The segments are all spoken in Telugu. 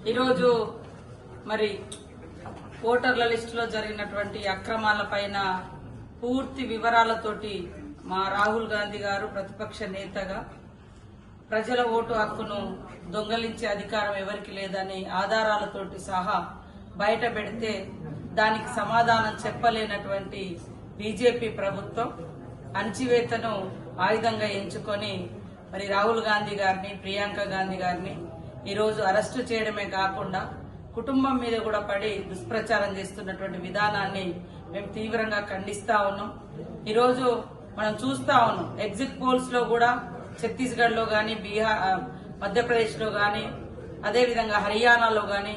ఈరోజు మరి ఓటర్ల లిస్టులో జరిగినటువంటి అక్రమాల పైన పూర్తి వివరాలతోటి మా రాహుల్ గాంధీ గారు ప్రతిపక్ష నేతగా ప్రజల ఓటు హక్కును దొంగలించే అధికారం ఎవరికి లేదని ఆధారాలతోటి సహా బయట పెడితే దానికి సమాధానం చెప్పలేనటువంటి బీజేపీ ప్రభుత్వం అణచివేతను ఆయుధంగా ఎంచుకొని మరి రాహుల్ గాంధీ గారిని ప్రియాంక గాంధీ గారిని ఈరోజు అరెస్టు చేయడమే కాకుండా కుటుంబం మీద కూడా పడి దుష్ప్రచారం చేస్తున్నటువంటి విధానాన్ని మేము తీవ్రంగా ఖండిస్తా ఉన్నాం. ఈరోజు మనం చూస్తా ఉన్నాం. ఎగ్జిట్ పోల్స్లో కూడా ఛత్తీస్గఢ్లో గాని బీహార్ మధ్యప్రదేశ్లో గాని అదేవిధంగా హర్యానాలో గాని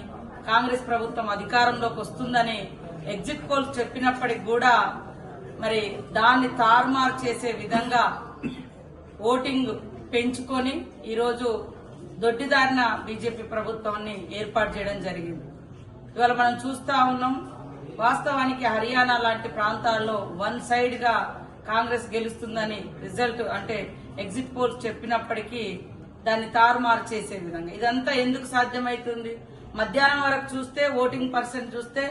కాంగ్రెస్ ప్రభుత్వం అధికారంలోకి వస్తుందని ఎగ్జిట్ పోల్స్ చెప్పినప్పటికి కూడా మరి దాన్ని తారుమారు చేసే విధంగా ఓటింగ్ పెంచుకొని ఈరోజు దొడ్డిదారిన బీజేపీ ప్రభుత్వాన్ని ఏర్పాటు చేయడం జరిగింది. ఇవాళ మనం చూస్తా ఉన్నాం వాస్తవానికి హర్యానా లాంటి ప్రాంతాల్లో వన్ సైడ్గా కాంగ్రెస్ గెలుస్తుందని రిజల్ట్ అంటే ఎగ్జిట్ పోల్స్ చెప్పినప్పటికీ దాన్ని తారుమారు చేసే విధంగా. ఇదంతా ఎందుకు సాధ్యమవుతుంది మధ్యాహ్నం వరకు చూస్తే ఓటింగ్ పర్సెంట్ చూస్తే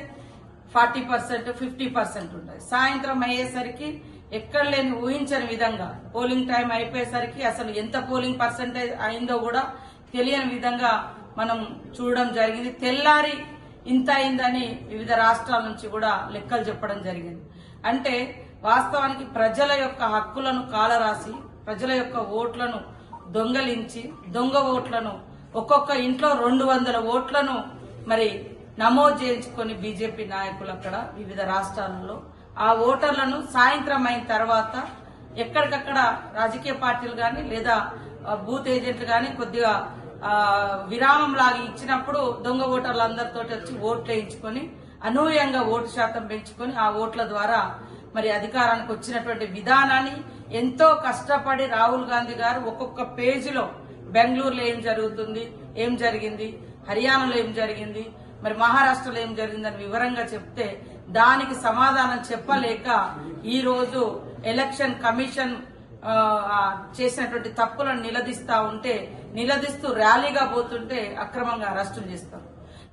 ఫార్టీ పర్సెంట్ ఫిఫ్టీ పర్సెంట్ ఉంటుంది సాయంత్రం అయ్యేసరికి ఎక్కడ లేని ఊహించని విధంగా పోలింగ్ టైం అయిపోయేసరికి అసలు ఎంత పోలింగ్ పర్సెంటేజ్ అయిందో కూడా తెలియని విధంగా మనం చూడడం జరిగింది. తెల్లారి ఇంత అయిందని వివిధ రాష్ట్రాల నుంచి కూడా లెక్కలు చెప్పడం జరిగింది. అంటే వాస్తవానికి ప్రజల యొక్క హక్కులను కాలరాసి ప్రజల యొక్క ఓట్లను దొంగలించి దొంగ ఓట్లను ఒక్కొక్క ఇంట్లో రెండు వందల ఓట్లను మరి నమోదు చేయించుకొని బీజేపీ నాయకులు అక్కడ వివిధ రాష్ట్రాలలో ఆ ఓటర్లను సాయంత్రం అయిన తర్వాత ఎక్కడికక్కడ రాజకీయ పార్టీలు కానీ లేదా బూత్ ఏజెంట్లు కానీ కొద్దిగా విరామం లాగా ఇచ్చినప్పుడు దొంగ ఓటర్లు అందరితో వచ్చి ఓట్లు వేయించుకొని అనూహ్యంగా ఓటు శాతం పెంచుకొని ఆ ఓట్ల ద్వారా మరి అధికారానికి వచ్చినటువంటి విధానాన్ని ఎంతో కష్టపడి రాహుల్ గాంధీ గారు ఒక్కొక్క పేజీలో బెంగళూరులో ఏం జరుగుతుంది ఏం జరిగింది హర్యానాలో ఏం జరిగింది మరి మహారాష్ట్రలో ఏం జరిగిందని వివరంగా చెప్తే దానికి సమాధానం చెప్పలేక ఈ రోజు ఎలక్షన్ కమిషన్ చేసినటువంటి తప్పులను నిలదీస్తా ఉంటే నిలదీస్తూ ర్యాలీగా పోతుంటే అక్రమంగా అరెస్టులు చేస్తాం